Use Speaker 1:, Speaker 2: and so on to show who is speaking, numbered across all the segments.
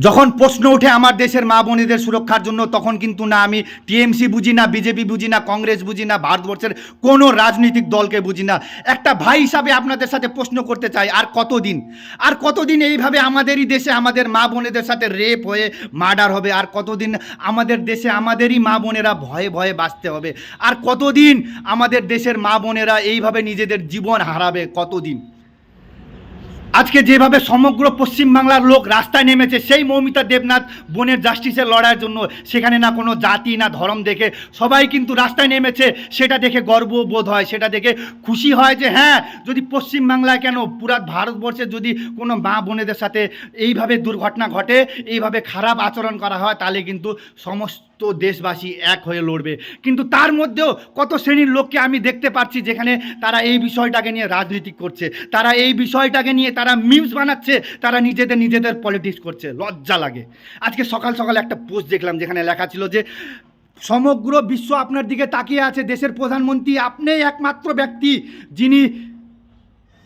Speaker 1: যখন প্রশ্ন ওঠে আমার দেশের মা বোনেদের সুরক্ষার জন্য, তখন কিন্তু না আমি টিএমসি বুঝি না, বিজেপি বুঝি না, কংগ্রেস বুঝি না, ভারতবর্ষের কোনো রাজনৈতিক দলকে বুঝি না। একটা ভাই হিসাবে আপনাদের সাথে প্রশ্ন করতে চাই, আর কতদিন? আর কতদিন এইভাবে আমাদেরই দেশে আমাদের মা বোনেদের সাথে রেপ হয়ে মার্ডার হবে? আর কতদিন আমাদের দেশে আমাদেরই মা বোনেরা ভয়ে ভয়ে বাঁচতে হবে? আর কতদিন আমাদের দেশের মা বোনেরা এইভাবে নিজেদের জীবন হারাবে? কতদিন? আজকে যেভাবে সমগ্র পশ্চিমবাংলার লোক রাস্তায় নেমেছে, সেই মৌমিতা দেবনাথ বোনের জাস্টিসের লড়াইয়ের জন্য সেখানে না কোনো জাতি, না ধর্ম দেখে সবাই কিন্তু রাস্তায় নেমেছে, সেটা দেখে গর্ব বোধ হয়, সেটা দেখে খুশি হয় যে হ্যাঁ যদি পশ্চিমবাংলায় কেন পুরা ভারতবর্ষে যদি কোনো মা বোনেদের সাথে এইভাবে দুর্ঘটনা ঘটে, এইভাবে খারাপ আচরণ করা হয়, তাহলে কিন্তু সমস্ত দেশবাসী এক হয়ে লড়বে। কিন্তু তার মধ্যেও কত শ্রেণির লোককে আমি দেখতে পাচ্ছি যেখানে তারা এই বিষয়টাকে নিয়ে রাজনীতি করছে, তারা এই বিষয়টাকে নিয়ে তারা মিমস বানাচ্ছে, তারা নিজেদের নিজেদের পলিটিক্স করছে। লজ্জা লাগে। আজকে সকাল সকাল একটা পোস্ট দেখলাম যেখানে লেখা ছিল যে, সমগ্র বিশ্ব আপনার দিকে তাকিয়ে আছে, দেশের প্রধানমন্ত্রী আপনিই একমাত্র ব্যক্তি যিনি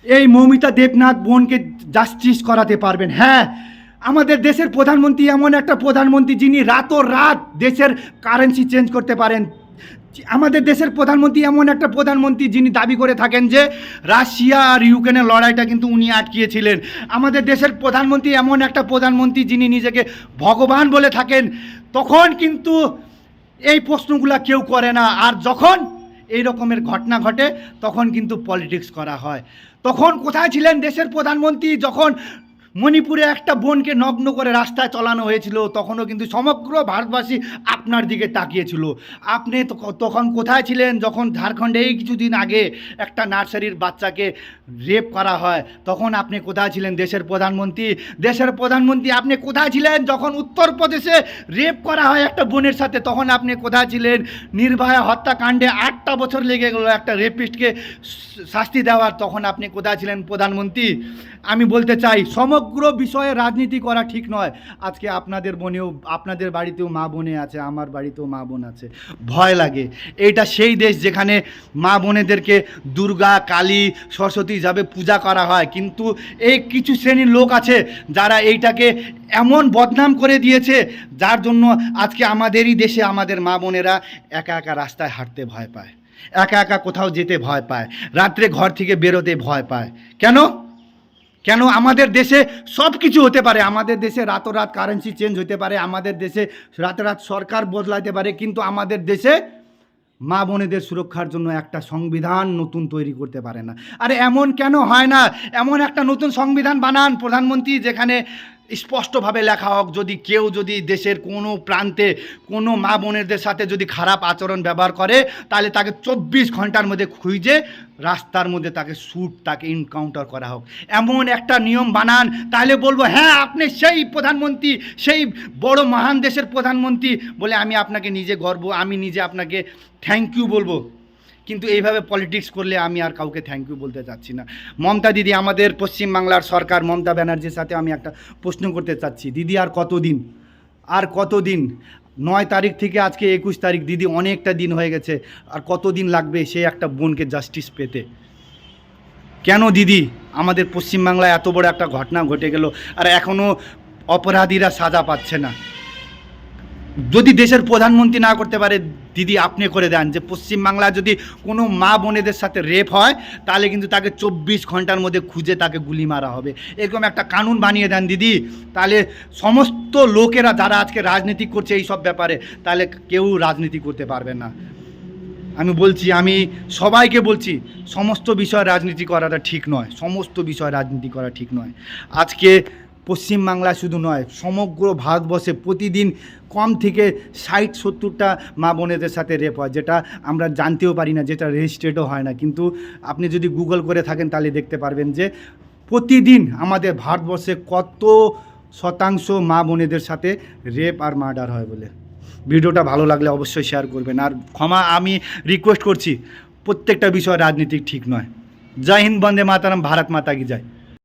Speaker 1: এই মৌমিতা দেবনাথ বোনকে জাস্টিস করাতে পারবেন। হ্যাঁ আমাদের দেশের প্রধানমন্ত্রী এমন একটা প্রধানমন্ত্রী যিনি রাত দেশের কারেন্সি চেঞ্জ করতে পারেন। আমাদের দেশের প্রধানমন্ত্রী এমন একটা প্রধানমন্ত্রী যিনি দাবি করে থাকেন যে রাশিয়া আর ইউক্রেনের লড়াইটা কিন্তু উনি আটকিয়েছিলেন। আমাদের দেশের প্রধানমন্ত্রী এমন একটা প্রধানমন্ত্রী যিনি নিজেকে ভগবান বলে থাকেন, তখন কিন্তু এই প্রশ্নগুলো কেউ করে না। আর যখন এই রকমের ঘটনা ঘটে, তখন কিন্তু পলিটিক্স করা হয়। তখন কোথায় ছিলেন দেশের প্রধানমন্ত্রী? যখন মণিপুরে একটা বোনকে নগ্ন করে রাস্তায় চলানো হয়েছিল, তখনও কিন্তু সমগ্র ভারতবাসী আপনার দিকে তাকিয়েছিল। আপনি তখন কোথায় ছিলেন? যখন ঝাড়খণ্ডে এই কিছুদিন আগে একটা নার্সারির বাচ্চাকে রেপ করা হয়, তখন আপনি কোথায় ছিলেন? দেশের প্রধানমন্ত্রী। দেশের প্রধানমন্ত্রী, আপনি কোথায় ছিলেন? যখন উত্তরপ্রদেশে রেপ করা হয় একটা বোনের সাথে, তখন আপনি কোথায় ছিলেন? নির্ভয়া হত্যাকাণ্ডে আটটা বছর লেগে গেলো একটা রেপিস্টকে শাস্তি দেওয়ার, তখন আপনি কোথায় ছিলেন প্রধানমন্ত্রী? আমি বলতে চাই, সমগ্র বিষয়ে রাজনীতি করা ঠিক নয়। আজকে আপনাদের বোনেও, আপনাদের বাড়িতেও মা বোনে আছে, আমার বাড়িতেও মা বোন আছে। ভয় লাগে। এইটা সেই দেশ যেখানে মা বোনেদেরকে দুর্গা, কালী, সরস্বতী হিসাবে পূজা করা হয়। কিন্তু এই কিছু শ্রেণির লোক আছে যারা এইটাকে এমন বদনাম করে দিয়েছে, যার জন্য আজকে আমাদেরই দেশে আমাদের মা বোনেরা একা একা রাস্তায় হাঁটতে ভয় পায়। একা একা কোথাও যেতে ভয় পায়। রাত্রে ঘর থেকে বেরোতে ভয় পায়। কেন? কেন আমাদের দেশে সব কিছু হতে পারে। আমাদের দেশে রাতোরাত কারেন্সি চেঞ্জ হতে পারে, আমাদের দেশে রাতোরাত সরকার বদলাতে পারে, কিন্তু আমাদের দেশে মা বোনেদের সুরক্ষার জন্য একটা সংবিধান নতুন তৈরি করতে পারে না। আর এমন কেন হয় না? এমন একটা নতুন সংবিধান বানান প্রধানমন্ত্রী, যেখানে স্পষ্টভাবে লেখা হোক, যদি কেউ যদি দেশের কোনো প্রান্তে কোনো মা বোনেদের সাথে যদি খারাপ আচরণ ব্যবহার করে, তাহলে তাকে চব্বিশ ঘণ্টার মধ্যে খুঁজে রাস্তার মধ্যে তাকে শ্যুট তাকে এনকাউন্টার করা হোক। এমন একটা নিয়ম বানান, তাহলে বলব হ্যাঁ আপনি সেই প্রধানমন্ত্রী, সেই বড় মহান দেশের প্রধানমন্ত্রী বলে আমি আপনাকে নিজে গর্ব, আমি নিজে আপনাকে থ্যাংক ইউ বলব। কিন্তু এইভাবে পলিটিক্স করলে আমি আর কাউকে থ্যাংক ইউ বলতে চাচ্ছি না। মমতা দিদি, আমাদের পশ্চিমবাংলার সরকার, মমতা ব্যানার্জির সাথে আমি একটা প্রশ্ন করতে চাচ্ছি। দিদি, আর কতদিন? আর কতদিন? নয় তারিখ থেকে আজকে একুশ তারিখ, দিদি, অনেকটা দিন হয়ে গেছে। আর কতদিন লাগবে সে একটা বোনকে জাস্টিস পেতে? কেন দিদি, আমাদের পশ্চিমবাংলায় এত বড় একটা ঘটনা ঘটে গেল, আর এখনও অপরাধীরা সাজা পাচ্ছে না। যদি দেশের প্রধানমন্ত্রী না করতে পারে, দিদি আপনি করে দেন যে পশ্চিমবাংলা যদি কোনো মা বোনেদের সাথে রেপ হয়, তাহলে কিন্তু তাকে চব্বিশ ঘণ্টার মধ্যে খুঁজে তাকে গুলি মারা হবে। এরকম একটা কানুন বানিয়ে দেন দিদি। তাহলে সমস্ত লোকেরা যারা আজকে রাজনীতি করছে এই সব ব্যাপারে, তাহলে কেউ রাজনীতি করতে পারবে না। আমি বলছি, আমি সবাইকে বলছি, সমস্ত বিষয় রাজনীতি করাটা ঠিক নয়। সমস্ত বিষয় রাজনীতি করা ঠিক নয়। আজকে পশ্চিমবাংলা শুধু নয়, সমগ্র ভারতবর্ষে প্রতিদিন কম থেকে ষাট, সত্তরটা মা বোনেদের সাথে রেপ হয়, যেটা আমরা জানতেও পারি না, যেটা রেজিস্ট্রেটও হয় না। কিন্তু আপনি যদি গুগল করে থাকেন, তাহলে দেখতে পারবেন যে প্রতিদিন আমাদের ভারতবর্ষে কত শতাংশ মা বোনেদের সাথে রেপ আর মার্ডার হয় বলে। ভিডিওটা ভালো লাগলে অবশ্যই শেয়ার করবেন। আর ক্ষমা, আমি রিকোয়েস্ট করছি, প্রত্যেকটা বিষয় রাজনীতি ঠিক নয়। জয় হিন্দ, বন্দে মাতারাম, ভারত মাতা কি যায়